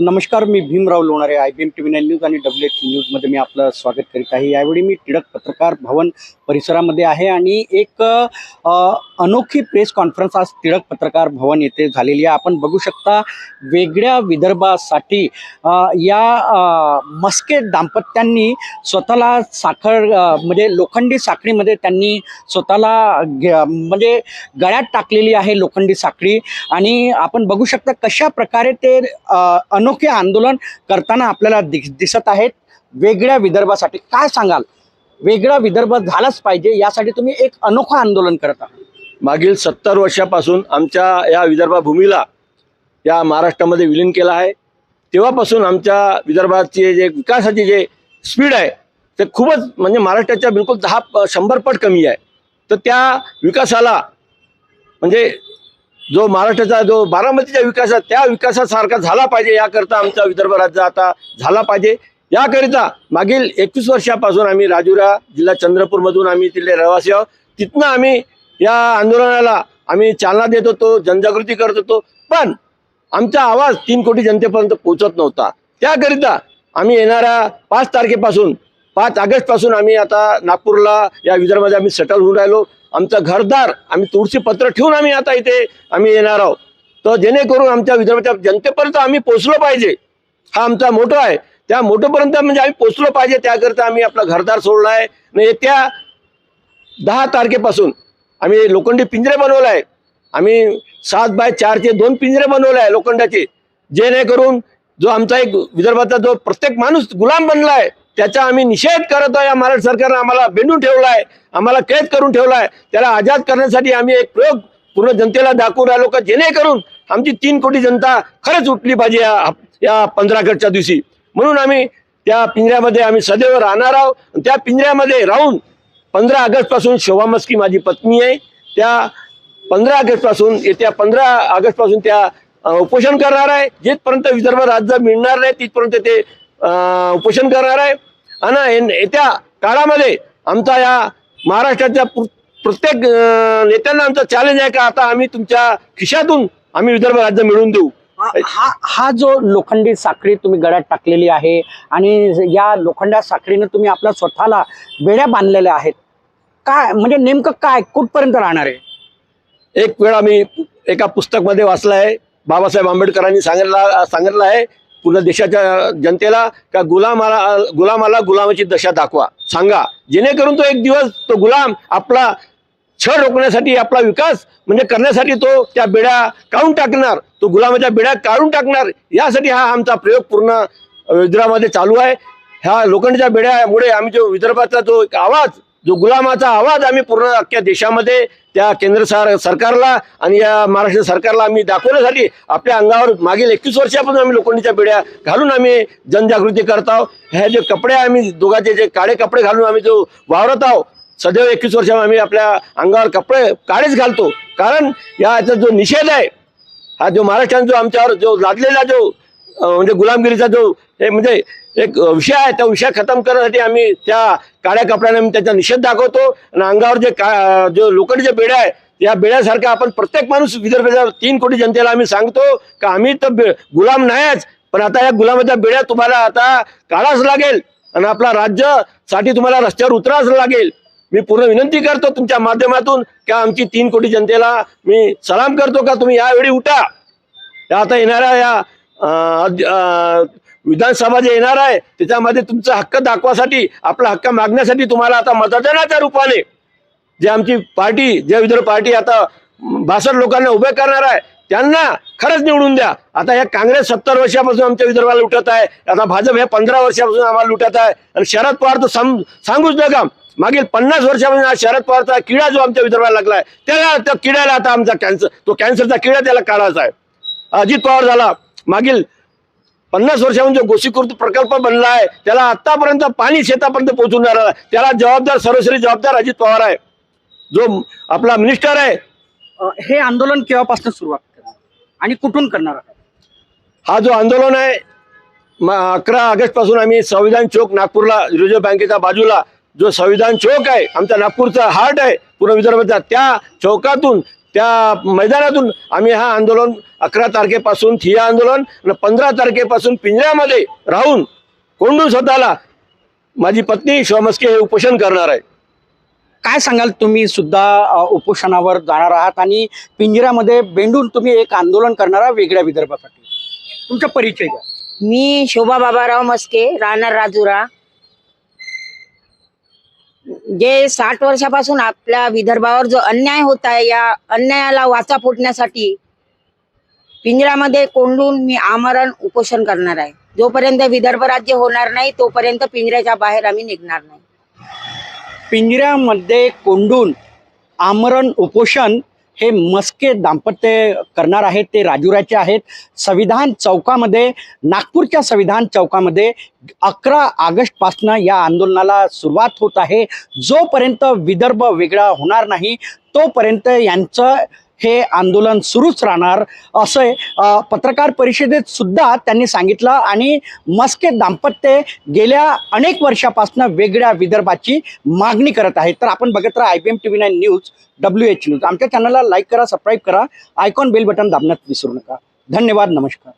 नमस्कार मी Bhimrao Lonare I B M T V nine news आणि W H न्यूजमध्ये मी आपलं स्वागत करीत आहे. यावेळी मी टिळक पत्रकार भवन परिसरामध्ये आहे आणि एक अनोखी प्रेस कॉन्फरन्स आज टिळक पत्रकार भवन येथे झालेली आहे. आपण बघू शकता वेगळ्या विदर्भासाठी या मस्के दाम्पत्यांनी स्वतःला साखर म्हणजे लोखंडी साखळीमध्ये त्यांनी स्वतःला म्हणजे गळ्यात टाकलेली आहे लोखंडी साखळी. आणि आपण बघू शकता कशा प्रकारे ते अनो अनोखे आंदोलन करताना आपल्याला दिस दिसत आहेत. वेगळ्या विदर्भासाठी काय सांगाल? वेगळा विदर्भ झालाच पाहिजे यासाठी तुम्ही एक अनोखं आंदोलन करत आहात. मागील सत्तर वर्षापासून आमच्या या विदर्भा भूमीला या महाराष्ट्रामध्ये विलीन केला आहे. तेव्हापासून आमच्या विदर्भाचे जे विकासाची जे स्पीड आहे ते खूपच म्हणजे महाराष्ट्राच्या बिलकुल दहा प- शंभर पट कमी आहे. तर त्या विकासाला म्हणजे जो महाराष्ट्राचा जो बारामतीचा विकास आहे त्या विकासासारखा झाला पाहिजे याकरता आमचा विदर्भ राज्य आता झाला पाहिजे. याकरिता मागील एकवीस वर्षापासून आम्ही राजुरा जिल्हा चंद्रपूरमधून आम्ही तिथले रहिवासी आहोत. तिथनं आम्ही या आंदोलनाला आम्ही चालना देत होतो जनजागृती करत होतो. पण आमचा आवाज तीन कोटी जनतेपर्यंत पोहोचत नव्हता. त्याकरिता आम्ही येणाऱ्या पाच तारखेपासून पाच ऑगस्टपासून आम्ही आता नागपूरला या विदर्भामध्ये आम्ही सेटल होऊन राहिलो. आमचं घरदार आम्ही तुळशी पत्र ठेवून आम्ही आता इथे आम्ही येणार आहोत. तर जेणेकरून आमच्या विदर्भाच्या जनतेपर्यंत आम्ही पोचलो पाहिजे. हा आमचा मोठं आहे. त्या मोठोपर्यंत म्हणजे आम्ही पोचलो पाहिजे. त्याकरता आम्ही आपला घरदार सोडला आहे म्हणजे आणि येत्या दहा तारखेपासून आम्ही लोखंडी पिंजरे बनवलं आहे आम्ही सात बाय चारचे दोन पिंजरे बनवले आहे लोखंडाचे. जेणेकरून जो आमचा एक विदर्भाचा जो प्रत्येक माणूस गुलाम बनला आहे त्याचा आम्ही निषेध करत आहे. या महाराष्ट्र सरकारनं आम्हाला बेंडून ठेवला आहे आम्हाला कैद करून ठेवला आहे त्याला आजाद करण्यासाठी आम्ही एक प्रयोग पूर्ण जनतेला दाखवून राहिलो का? जेणेकरून आमची तीन कोटी जनता खरंच उठली पाहिजे या या पंधरा दिवशी. म्हणून आम्ही त्या पिंजऱ्यामध्ये आम्ही सदैव राहणार आहोत. त्या पिंजऱ्यामध्ये राहून पंधरा ऑगस्टपासून शोभा मस्की माझी पत्नी आहे. त्या पंधरा ऑगस्टपासून येत्या पंधरा ऑगस्टपासून त्या उपोषण करणार आहे. जिथपर्यंत विदर्भ राज्य मिळणार नाही तिथपर्यंत ते उपोषण करणार आहे. आणि येत्या काळामध्ये आमचा या महाराष्ट्राच्या प्र- प्रत्येक नेत्यांना आमचा चॅलेंज आहे का आता आम्ही तुमच्या खिशातून आम्ही विदर्भ राज्य मिळवून देऊ. हा- हा हा जो लोखंडी साखळी तुम्ही गळ्यात टाकलेली आहे आणि या लोखंडा साखळीनं तुम्ही आपल्या स्वतःला बेड्या बांधलेल्या आहेत. काय म्हणजे नेमकं काय कुठपर्यंत राहणार आहे? एक वेळा मी एका पुस्तकमध्ये वाचलं आहे. बाबासाहेब आंबेडकरांनी सांगितलं सांगितलं आहे पूर्ण देशाच्या जनतेला का गुलामाला गुलामाला गुलामाची दशा दाखवा. सांगा जेणेकरून तो एक दिवस तो गुलाम आपला छळ रोखण्यासाठी आपला विकास म्हणजे करण्यासाठी तो त्या बेड्या काढून टाकणार तो गुलामाच्या बेड्या काढून टाकणार यासाठी हा आमचा प्रयोग पूर्ण विदर्भामध्ये चालू आहे. ह्या लोखंडच्या बेड्यामुळे आम्ही जो विदर्भाचा जो एक आवाज जो गुलामाचा आवाज आम्ही पूर्ण अख्ख्या देशामध्ये त्या केंद्र सर सरकारला आणि या महाराष्ट्र सरकारला आम्ही दाखवण्यासाठी आपल्या अंगावर मागील एकवीस वर्षापासून आम्ही लोखंडीच्या पिढ्या घालून आम्ही जनजागृती करत आहोत. हे जे कपडे आम्ही दोघांचे जे काळे कपडे घालून आम्ही जो वावरत आहोत सदैव एकवीस वर्ष आम्ही आपल्या अंगावर कपडे काळेच घालतो. कारण याचा जो निषेध आहे हा जो महाराष्ट्राने जो आमच्यावर जो लादलेला जो म्हणजे गुलामगिरीचा जो हे म्हणजे एक विषय आहे त्या विषय खतम करण्यासाठी आम्ही त्या काळ्या कपड्याने आम्ही त्याचा निषेध दाखवतो. आणि अंगावर जे का जो लोखंडीच्या बेड्या आहे या बेड्यासारख्या आपण प्रत्येक माणूस विदर्भाच्या तीन कोटी जनतेला आम्ही सांगतो का आम्ही तर गुलाम नाहीच. पण आता या गुलामाच्या बेड्या तुम्हाला आता काढाच लागेल. आणि आपला राज्यासाठी तुम्हाला रस्त्यावर उतराच लागेल. मी पूर्ण विनंती करतो तुमच्या माध्यमातून का आमची तीन कोटी जनतेला मी सलाम करतो का? तुम्ही यावेळी उठा. आता येणाऱ्या या विधानसभा जे येणार आहे त्याच्यामध्ये तुमचा हक्क दाखवासाठी आपला हक्क मागण्यासाठी तुम्हाला आता मतदानाच्या रूपाने जे आमची पार्टी जे विदर्भ पार्टी आता बासष्ट लोकांना उभे करणार आहे त्यांना खरंच निवडून द्या. आता या काँग्रेस सत्तर वर्षापासून आमच्या विदर्भाला लुटत आहे आता भाजप हे पंधरा वर्षापासून आम्हाला लुटत आहे. आणि शरद पवार तर सम सांगूच नका. मागील पन्नास वर्षापासून हा शरद पवारचा किडा जो आमच्या विदर्भाला लागलाय त्याला त्या किड्याला आता आमचा कॅन्सर तो कॅन्सरचा किडा त्याला काढायचा आहे. अजित पवार झाला. मागील पन्नास वर्षाहून जो गोसीकृत प्रकल्प बनला आहे त्याला आतापर्यंत पाणी शेतापर्यंत पोहोचून राहिला आहे. त्याला जबाबदार सर्वश्री जबाबदार अजित पवार आहे जो आपला मिनिस्टर आहे हे आंदोलन केव्हापासून सुरुवात करणार आणि कुठून करणार? हा जो आंदोलन आहे अकरा ऑगस्टपासून आम्ही संविधान चौक नागपूरला रिझर्व्ह बँकेच्या बाजूला जो संविधान चौक आहे आमचा नागपूरचा हार्ट आहे पूर्ण विदर्भाचा त्या चौकातून त्या मैदानातून आम्ही हा आंदोलन अकरा तारखेपासून ठिया आंदोलन आणि पंधरा तारखेपासून पिंजऱ्यामध्ये राहून कोंडून स्वतःला माझी पत्नी शोमस्के हे उपोषण करणार आहे. काय सांगाल तुम्ही सुद्धा उपोषणावर जाणार आहात आणि पिंजऱ्यामध्ये बेंडून तुम्ही एक आंदोलन करणार आहात वेगळ्या विदर्भासाठी? तुमचा परिचय द्या. मी शोभा बाबाराव मस्के राहणार राजुरा. जे साठ वर्षापासून आपल्या विदर्भावर जो अन्याय होत आहे या अन्यायाला वाचा फुटण्यासाठी पिंजऱ्यामध्ये कोंडून मी आमरण उपोषण करणार आहे. जोपर्यंत विदर्भ राज्य होणार नाही तोपर्यंत पिंजऱ्याच्या बाहेर आम्ही निघणार नाही. पिंजऱ्यामध्ये कोंडून आमरण उपोषण हे मस्के दाम्पत्य करणार आहेत ते राजुराचे आहेत. संविधान चौकामध्ये नागपूरच्या संविधान चौकामध्ये अकरा ऑगस्टपासनं या आंदोलनाला सुरुवात होत आहे. जोपर्यंत विदर्भ वेगळा होणार नाही तोपर्यंत यांचं हे आंदोलन सुरूच राहणार असं पत्रकार परिषदेत सुद्धा त्यांनी सांगितलं आणि मस्के दाम्पत्य गेल्या अनेक वर्षापासून वेगळ्या विदर्भाची मागणी करत आहेत. तर आपण बघत राहा I P M T V nine news W H news. आमच्या चॅनलला लाईक करा सबस्क्राईब करा. आयकॉन बेल बटन दाबण्यात विसरू नका. धन्यवाद नमस्कार.